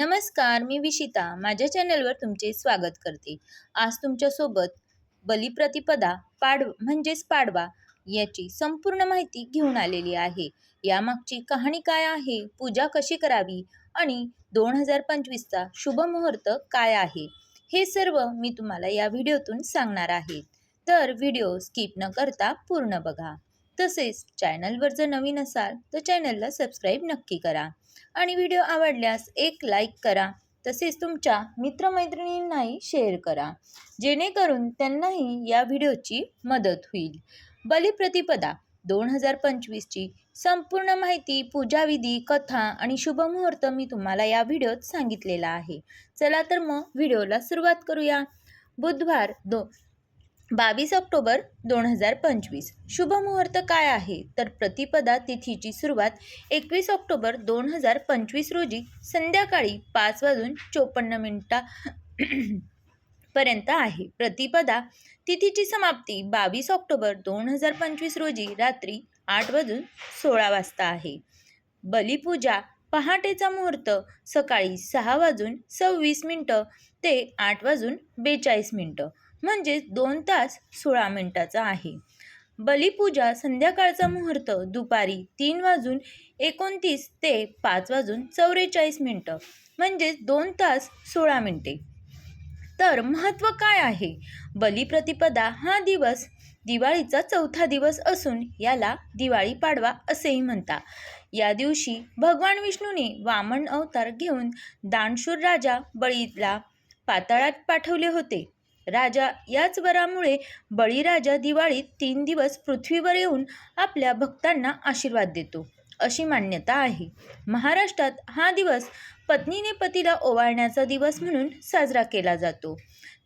नमस्कार मी विशिता. माझ्या चॅनलवर तुमचे स्वागत करते. आज तुमच्यासोबत बलिप्रतिपदा पाड म्हणजेच पाडवा याची संपूर्ण माहिती घेऊन आलेली आहे. यामागची कहाणी काय आहे? पूजा कशी करावी? आणि दोन हजार पंचवीसचा शुभ मुहूर्त काय आहे? हे सर्व मी तुम्हाला या व्हिडिओतून सांगणार आहे. तर व्हिडिओ स्किप न करता पूर्ण बघा. तसेच चॅनलवर जर नवीन असाल तर चॅनलला सबस्क्राईब नक्की करा. आणि व्हिडिओ आवडल्यास एक लाईक करा. तसेच तुमच्या मित्रमैत्रिणींनाही शेअर करा. जेणेकरून त्यांनाही या व्हिडिओची मदत होईल. बलिप्रतिपदा दोन हजार पंचवीसची संपूर्ण माहिती पूजाविधी कथा आणि शुभमुहूर्त मी तुम्हाला या व्हिडिओत सांगितलेला आहे. चला तर मग व्हिडिओला सुरुवात करूया. बुधवार दो बावीस ऑक्टोबर दोन हजार पंचवीस. शुभमुहूर्त काय आहे? तर प्रतिपदा तिथीची सुरुवात एकवीस ऑक्टोबर दोन हजार पंचवीस रोजी संध्याकाळी पाच वाजून चोपन्न मिनिटा पर्यंत आहे. प्रतिपदा तिथीची समाप्ती बावीस ऑक्टोबर दोन हजार पंचवीस रोजी रात्री आठ वाजून सोळा वाजता आहे. बलिपूजा पहाटेचा मुहूर्त सकाळी सहा वाजून सव्वीस मिनटं ते आठ वाजून बेचाळीस मिनटं. म्हणजेच दोन तास सोळा मिनटाचा आहे. बलिपूजा संध्याकाळचा मुहूर्त दुपारी तीन वाजून एकोणतीस ते पाच वाजून चौवेचाळीस मिनटं म्हणजेच दोन तास सोळा मिनटे. तर महत्त्व काय आहे? बलिप्रतिपदा हा दिवस दिवाळीचा चौथा दिवस असून याला दिवाळी पाडवा असेही म्हणतात. या दिवशी भगवान विष्णूने वामन अवतार घेऊन दानशूर राजा बळीला पाताळात पाठवले होते. राजा याच वरामुळे बळीराजा दिवाळीत तीन दिवस पृथ्वीवर येऊन आपल्या भक्तांना आशीर्वाद देतो अशी मान्यता आहे. महाराष्ट्रात हा दिवस पत्नीने पतीला ओवाळण्याचा दिवस म्हणून साजरा केला जातो.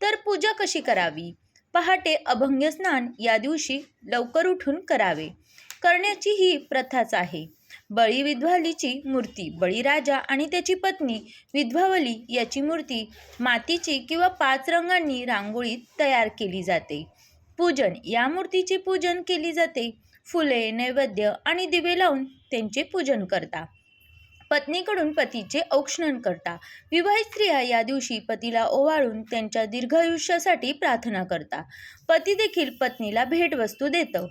तर पूजा कशी करावी? पहाटे अभंग स्नान या दिवशी लवकर उठून करावे. करण्याची ही प्रथाच आहे. बळी विध्वालीची मूर्ती बळीराजा आणि त्याची पत्नी विध्वावली याची मूर्ती मातीची किंवा पाच रंगांनी रांगोळीत तयार केली जाते. पूजन या मूर्तीचे पूजन केली जाते. फुले नैवेद्य आणि दिवे लावून त्यांचे पूजन करता. पत्नीकडून पतीचे औक्षणन करता. विवाहित स्त्रिया या दिवशी पतीला ओवाळून त्यांच्या दीर्घायुष्यासाठी प्रार्थना करता. पती देखील पत्नीला भेटवस्तू देतं.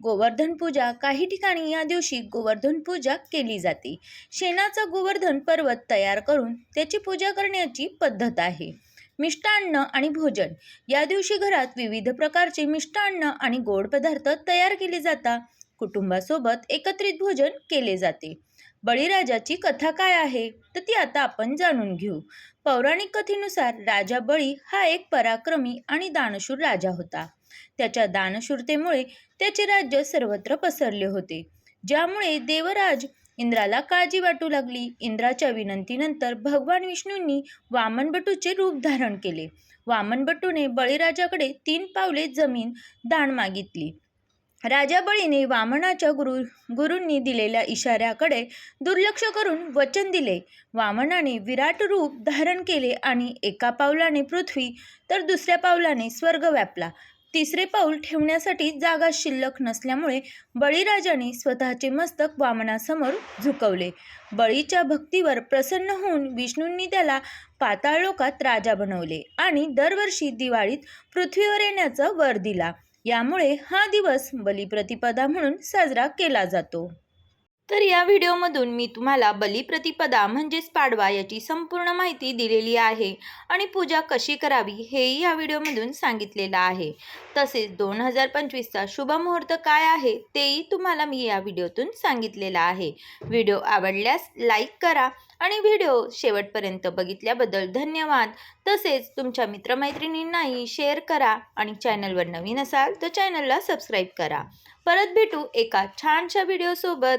गोवर्धन पूजा काही ठिकाणी या दिवशी गोवर्धन पूजा केली जाते. शेणाचा गोवर्धन पर्वत तयार करून त्याची पूजा करण्याची पद्धत आहे. मिष्टान्न आणि भोजन. या दिवशी घरात विविध प्रकारचे मिष्टान्न आणि गोड पदार्थ तयार केले जातात. कुटुंबासोबत एकत्रित भोजन केले जाते. बळीराजाची कथा काय आहे? तर ती आता आपण जाणून घेऊ. पौराणिक कथेनुसार राजा बळी हा एक पराक्रमी आणि दानशूर राजा होता. त्याच्या दानशूरतेमुळे त्याचे राज्य सर्वत्र पसरले होते. ज्यामुळे देवराज इंद्राला काळजी वाटू लागली. इंद्राच्या विनंतीनंतर भगवान विष्णूंनी वामनबटूचे रूप धारण केले. वामनबटूने बळीराजाकडे तीन पावले जमीन दान मागितली. राजा बळीने वामनाच्या गुरु गुरूंनी दिलेल्या इशाऱ्याकडे दुर्लक्ष करून वचन दिले. वामनाने विराट रूप धारण केले आणि एका पावलाने पृथ्वी तर दुसऱ्या पावलाने स्वर्ग व्यापला. तिसरे पाऊल ठेवण्यासाठी जागा शिल्लक नसल्यामुळे बळीराजाने स्वतःचे मस्तक वामनासमोर झुकवले. बळीच्या भक्तीवर प्रसन्न होऊन विष्णूंनी त्याला पाताळलोकात राजा बनवले आणि दरवर्षी दिवाळीत पृथ्वीवर येण्याचा वर दिला. यामुळे हा दिवस बलिप्रतिपदा म्हणून साजरा केला जातो. तर या व्हिडिओमधून मी तुम्हाला बलिप्रतिपदा म्हणजेच पाडवा याची संपूर्ण माहिती दिलेली आहे आणि पूजा कशी करावी हेही या व्हिडिओमधून सांगितलेलं आहे. तसेच दोन हजार पंचवीसचा शुभमुहूर्त काय आहे तेही तुम्हाला मी या व्हिडिओतून सांगितलेलं आहे. व्हिडिओ आवडल्यास लाईक करा आणि व्हिडिओ शेवटपर्यंत बघितल्याबद्दल धन्यवाद. तसेच तुमच्या मित्रमैत्रिणींनाही शेअर करा आणि चॅनलवर नवीन असाल तर चॅनलला सबस्क्राईब करा. परत भेटू एका छानशा व्हिडिओसोबत.